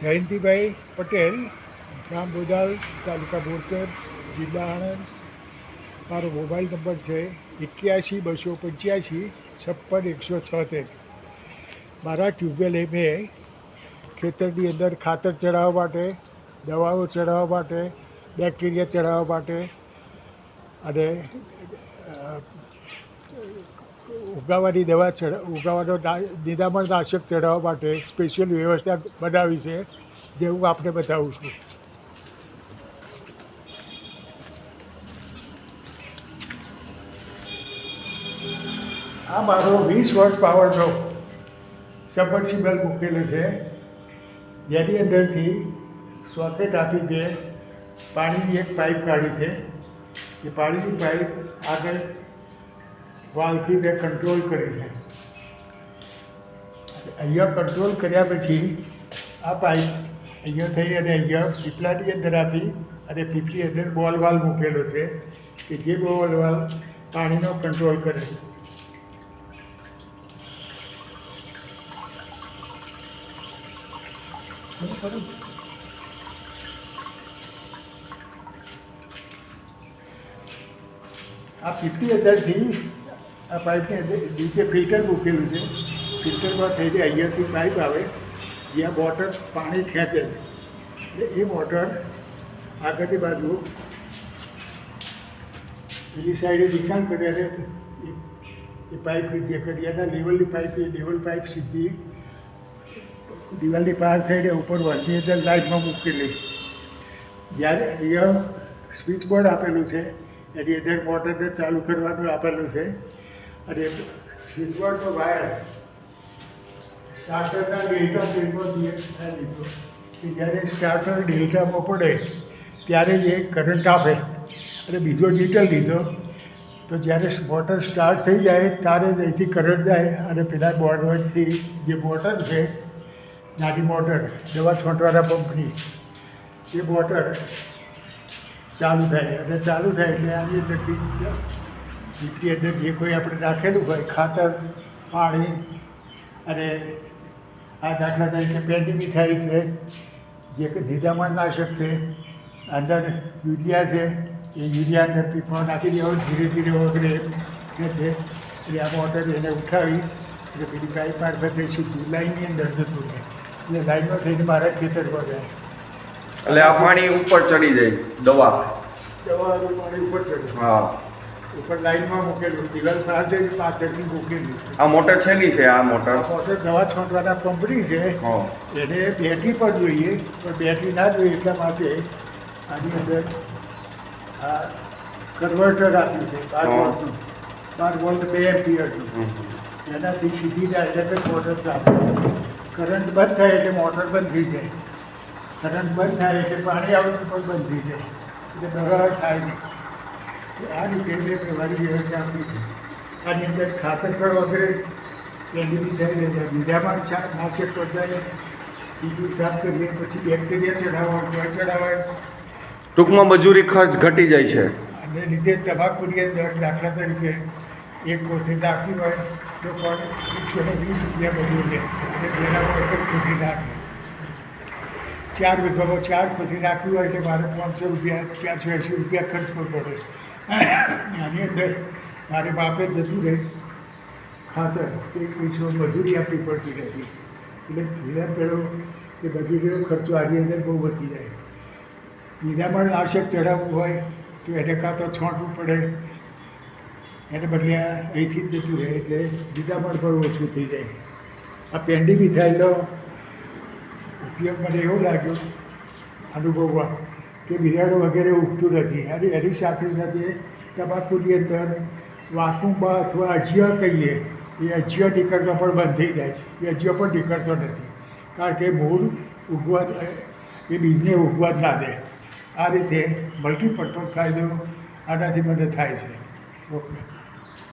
જયંતિભાઈ પટેલ, ગામ બોજાલ, તાલુકા બોરસદ, જિલ્લા આણંદ. મારો મોબાઈલ નંબર છે એક્યાસી બસો પંચ્યાસી છપ્પન એકસો છોતેર. મારા ટ્યુબવેલ મેં ખેતરની અંદર ખાતર ચડાવવા માટે, દવાઓ ચડાવવા માટે, બેક્ટેરિયા ચડાવવા માટે અને ઉગાવાની દવા ચડા ઉગાવાનો નિદામણ નાશક ચડાવવા માટે સ્પેશિયલ વ્યવસ્થા બનાવી છે, જે હું આપને બતાવું છું. આ મારો વીસ વર્ષ પાવરનો સબમર્સિબલ મૂકેલો છે. જેની અંદરથી સોકેટ આપી બે પાણીની એક પાઇપ કાઢી છે. એ પાણીની પાઇપ આગળ વાલ્વથી મેં કંટ્રોલ કરી છે. અહીંયા કંટ્રોલ કર્યા પછી આ પાઇપ અહીંયા થઈ અને અહીંયા પીપલાની અંદર આપી અને પીપળી અંદર બોલ વાલ મૂકેલો છે કે જે બોલ વાલ પાણીનો કંટ્રોલ કરે આ પીપળી અંદરથી આ પાઇપની અંદર નીચે ફિલ્ટર મૂકેલું છે. ફિલ્ટરમાં થઈને અહીંયાથી પાઇપ આવે, જ્યાં મોટર પાણી ખેંચે છે. એટલે એ મોટર આગળની બાજુ પેલી સાઈડે નિકાલ કર્યા છે. એ- એ પાઇપ જે કડિયાના લેવલની પાઇપ એ લેવલ પાઇપ સીધી દિવાલની પાર થઈને ઉપર વર્ષની અંદર લાઇટમાં મૂકેલી જ્યારે અહીંયા સ્વિચ બોર્ડ આપેલું છે, એની અંદર મોટરને ચાલુ કરવાનું આપેલું છે. અને બોર્ડનો વાયર. સ્ટાર્ટરના ડેલ્ટા પિનમાં લીધો. કે જ્યારે સ્ટાર્ટર ડેલ્ટામાં પડે, ત્યારે જ એ કરંટ આપે. અને બીજો ડિટેલ લીધો. તો જ્યારે મોટર સ્ટાર્ટ થઈ જાય, ત્યારે જ અહીંથી કરંટ જાય. અને પેલા બોર્ડથી જે મોટર છે, નાની મોટર દવા છોંટવાના પંપની એ મોટર ચાલુ થાય. અને ચાલુ થાય એટલે આની અંદરથી ડીપની અંદર જે કોઈ આપણે રાખેલું હોય ખાતર પાણી અને આ દાખલા તરીકે પેન્ડિંગ થાય છે જે કે નિદામણ નાશક છે અંદર યુરિયા છે એ યુરિયા અંદર પીપળો નાખી દેવાનો ધીરે ધીરે વગરે એ છે. એટલે આ મોટર એને ઉઠાવી એટલે પેલી પાઇપ મારફતે સીધું લાઈનની અંદર જતું રહે. એટલે લાઈનમાં થઈને મારા ખેતરમાં જાય એટલે આ પાણી ઉપર ચડી જાય દવા. દવાનું પાણી ઉપર ચડી. હા. ઉપર લાઈનમાં મૂકેલું દિવાલ પાસે પાછળની મૂકેલી. છે આ મોટર છેલ્લી છે આ મોટર. મોટર દવા છોંટવાના પંપની છે. એને બેટરી પણ જોઈએ પણ બેટરી ના જોઈએ એટલા માટે આની અંદર આ કન્વર્ટર આપ્યું છે બાર. વોલ્ટનું. બાર વોલ્ટ બે એમ્પિયરનું. એનાથી સીધી ડાયરેક્ટ મોટર ચાલે. કરંટ બંધ થાય એટલે મોટર બંધ થઈ જાય. કરંટ બંધ થાય એટલે પાણી આવતું પણ બંધ થઈ જાય. એટલે બરાબર થાય નહીં. આ રીતે મેં પ્રવાહની વ્યવસ્થા આપી છે. આની અંદર ખાતર પણ વગેરે કેન્ડીની થઈ જાય બીજામાં નાશક પદાર્થ બીજું સાફ કરીએ પછી બેક્ટેરિયા ચડાવવા જળ ચડાવવા ટૂંકમાં મજૂરી ખર્ચ ઘટી જાય છે. અને લીધે તમાકુની અંદર દાખલા તરીકે એક કોઠી નાખી હોય તો પણ એકસો ને વીસ રૂપિયા મજૂર લે. તેના પર એક કોઠી નાખે. ચાર વિભાગો ચાર કોઠી નાખવી હોય એટલે મારે પાંચસો રૂપિયા ચારસો એંસી રૂપિયા ખર્ચ કરવો પડે આની અંદર મારે બાપે જતું રહે. ખાતર તે પૈસો મજૂરી આપવી પડતી નથી. એટલે ધીરે પેલો, કે મજૂરીનો ખર્ચો આની અંદર બહુ વધી જાય. નિદામણ આવશ્યક ચઢાવવું હોય, તો એને કાં તો છોંટવું પડે. એને બદલે અહીંથી જ જતું રહે, એટલે નિદામણ પણ ઓછું થઈ જાય. આ પેન્ડિંગ થયેલો ઉપયોગ મને એવું લાગ્યું અનુભવમાં કે બિરાડો વગેરે ઉગતું નથી. અને એની સાથે સાથે તમાકુની અંદર વાકુંબા અથવા અજ્ય કહીએ, એ અજ્ય નીકળતો પણ બંધ થઈ જાય છે. એ અજિયો પણ નીકળતો નથી. કારણ કે મૂળ ઉગવા, એ બીજને ઉગવા જ ના દે. આ રીતે મલ્ટીપર્પઝ ફાયદો આનાથી મને થાય છે. ઓકે.